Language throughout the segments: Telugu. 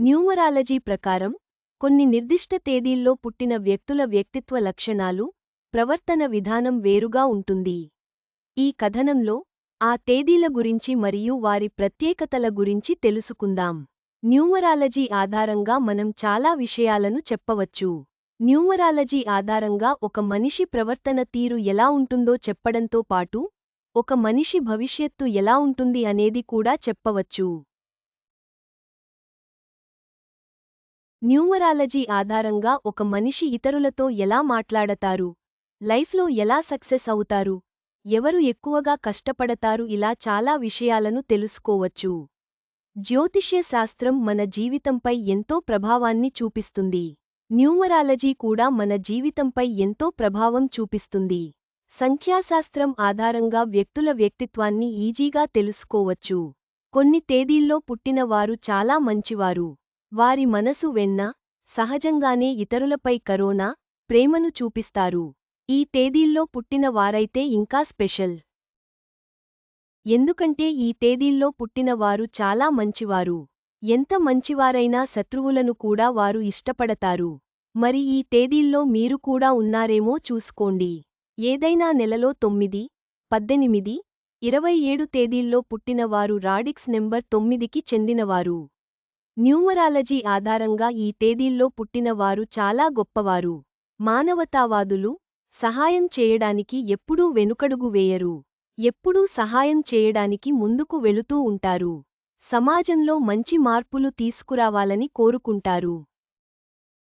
న్యూమరాలజీ ప్రకారం కొన్ని నిర్దిష్ట తేదీల్లో పుట్టిన వ్యక్తుల వ్యక్తిత్వ లక్షణాలు ప్రవర్తన విధానం వేరుగా ఉంటుంది. ఈ కథనంలో ఆ తేదీల గురించి మరియు వారి ప్రత్యేకతల గురించి తెలుసుకుందాం. న్యూమరాలజీ ఆధారంగా మనం చాలా విషయాలను చెప్పవచ్చు. న్యూమరాలజీ ఆధారంగా ఒక మనిషి ప్రవర్తన తీరు ఎలా ఉంటుందో చెప్పడంతో పాటు ఒక మనిషి భవిష్యత్తు ఎలా ఉంటుంది అనేది కూడా చెప్పవచ్చు. న్యూమరాలజీ ఆధారంగా ఒక మనిషి ఇతరులతో ఎలా మాట్లాడతారు? లైఫ్లో ఎలా సక్సెస్ అవుతారు? ఎవరు ఎక్కువగా కష్టపడతారు? ఇలా చాలా విషయాలను తెలుసుకోవచ్చు. జ్యోతిష్య శాస్త్రం మన జీవితంపై ఎంతో ప్రభావాన్ని చూపిస్తుంది. న్యూమరాలజీ కూడా మన జీవితంపై ఎంతో ప్రభావం చూపిస్తుంది. సంఖ్యాశాస్త్రం ఆధారంగా వ్యక్తుల వ్యక్తిత్వాన్ని ఈజీగా తెలుసుకోవచ్చు. కొన్ని తేదీల్లో పుట్టినవారు చాలా మంచివారు. వారి మనసు వెన్న సహజంగానే ఇతరులపై కరోనా ప్రేమను చూపిస్తారు. ఈ తేదీల్లో పుట్టిన వారైతే ఇంకా స్పెషల్. ఎందుకంటే ఈ తేదీల్లో పుట్టినవారు చాలా మంచివారు. ఎంత మంచివారైనా శత్రువులను కూడా వారు ఇష్టపడతారు. మరి ఈ తేదీల్లో మీరు కూడా ఉన్నారేమో చూసుకోండి. ఏదైనా నెలలో తొమ్మిది పద్దెనిమిది ఇరవై ఏడు తేదీల్లో పుట్టినవారు రాడిక్స్ నెంబర్ తొమ్మిదికి చెందినవారు. న్యూమరాలజీ ఆధారంగా ఈ తేదీల్లో పుట్టినవారు చాలా గొప్పవారు. మానవతావాదులు సహాయం చేయడానికి ఎప్పుడూ వెనుకడుగు వేయరు. ఎప్పుడూ సహాయం చేయడానికి ముందుకు వెళుతూ ఉంటారు. సమాజంలో మంచి మార్పులు తీసుకురావాలని కోరుకుంటారు.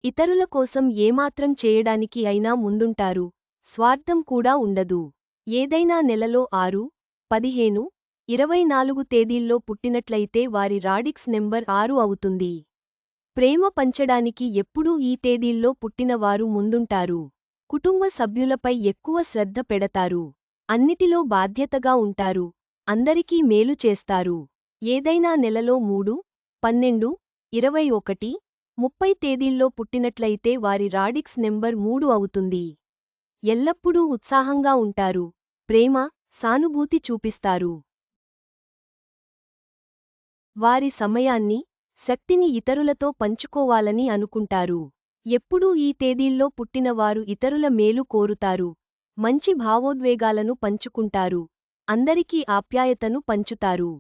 ఇతరుల కోసం ఏమాత్రం చేయడానికి అయినా ముందుంటారు. స్వార్థం కూడా ఉండదు. ఏదైనా నెలలో ఆరు పదిహేను ఇరవై నాలుగు తేదీల్లో పుట్టినట్లయితే వారి రాడిక్స్ నెంబర్ ఆరు అవుతుంది. ప్రేమ పంచడానికి ఎప్పుడూ ఈ తేదీల్లో పుట్టినవారు ముందుంటారు. కుటుంబ సభ్యులపై ఎక్కువ శ్రద్ధ పెడతారు. అన్నిటిలో బాధ్యతగా ఉంటారు. అందరికీ మేలు చేస్తారు. ఏదైనా నెలలో మూడు పన్నెండు ఇరవై ఒకటి ముప్పై తేదీల్లో పుట్టినట్లయితే వారి రాడిక్స్ నెంబర్ మూడు అవుతుంది. ఎల్లప్పుడూ ఉత్సాహంగా ఉంటారు. ప్రేమ సానుభూతి చూపిస్తారు. వారి సమయాన్ని శక్తిని ఇతరులతో పంచుకోవాలని అనుకుంటారు. ఎప్పుడూ ఈ తేదీల్లో పుట్టినవారు ఇతరుల మేలు కోరుతారు. మంచి భావోద్వేగాలను పంచుకుంటారు. అందరికీ ఆప్యాయతను పంచుతారు.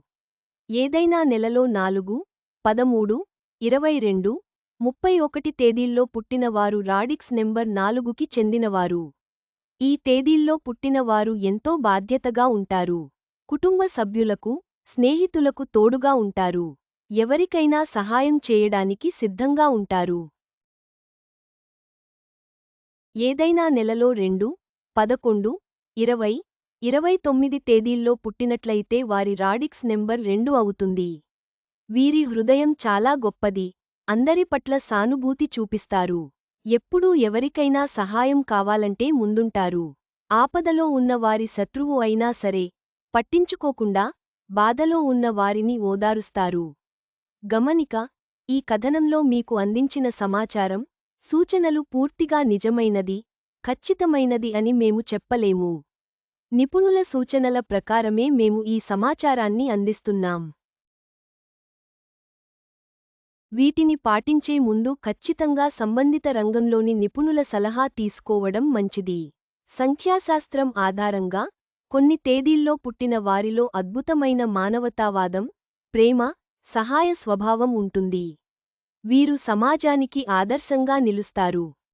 ఏదైనా నెలలో నాలుగు పదమూడు ఇరవై రెండు ముప్పై ఒకటి తేదీల్లో పుట్టినవారు రాడిక్స్ నెంబర్ నాలుగుకి చెందినవారు. ఈ తేదీల్లో పుట్టినవారు ఎంతో బాధ్యతగా ఉంటారు. కుటుంబ సభ్యులకు స్నేహితులకు తోడుగా ఉంటారు. ఎవరికైనా సహాయం చేయడానికి సిద్ధంగా ఉంటారు. ఏదైనా నెలలో రెండు పదకొండు ఇరవై ఇరవై తొమ్మిది తేదీల్లో పుట్టినట్లయితే వారి రాడిక్స్ నెంబర్ రెండు అవుతుంది. వీరి హృదయం చాలా గొప్పది. అందరి పట్ల సానుభూతి చూపిస్తారు. ఎప్పుడూ ఎవరికైనా సహాయం కావాలంటే ముందుంటారు. ఆపదలో ఉన్న వారి శత్రువు అయినా సరే పట్టించుకోకుండా బాధలో ఉన్న వారిని ఓదారుస్తారు. గమనిక ఈ కథనంలో మీకు అందించిన సమాచారం సూచనలు పూర్తిగా నిజమైనది ఖచ్చితమైనది అని మేము చెప్పలేము. నిపుణుల సూచనల ప్రకారమే మేము ఈ సమాచారాన్ని అందిస్తున్నాం. వీటిని పాటించే ముందు ఖచ్చితంగా సంబంధిత రంగంలోని నిపుణుల సలహా తీసుకోవడం మంచిది. సంఖ్యాశాస్త్రం ఆధారంగా కొన్ని తేదీల్లో పుట్టిన వారిలో అద్భుతమైన మానవతావాదం ప్రేమ సహాయ స్వభావం ఉంటుంది. వీరు సమాజానికి ఆదర్శంగా నిలుస్తారు.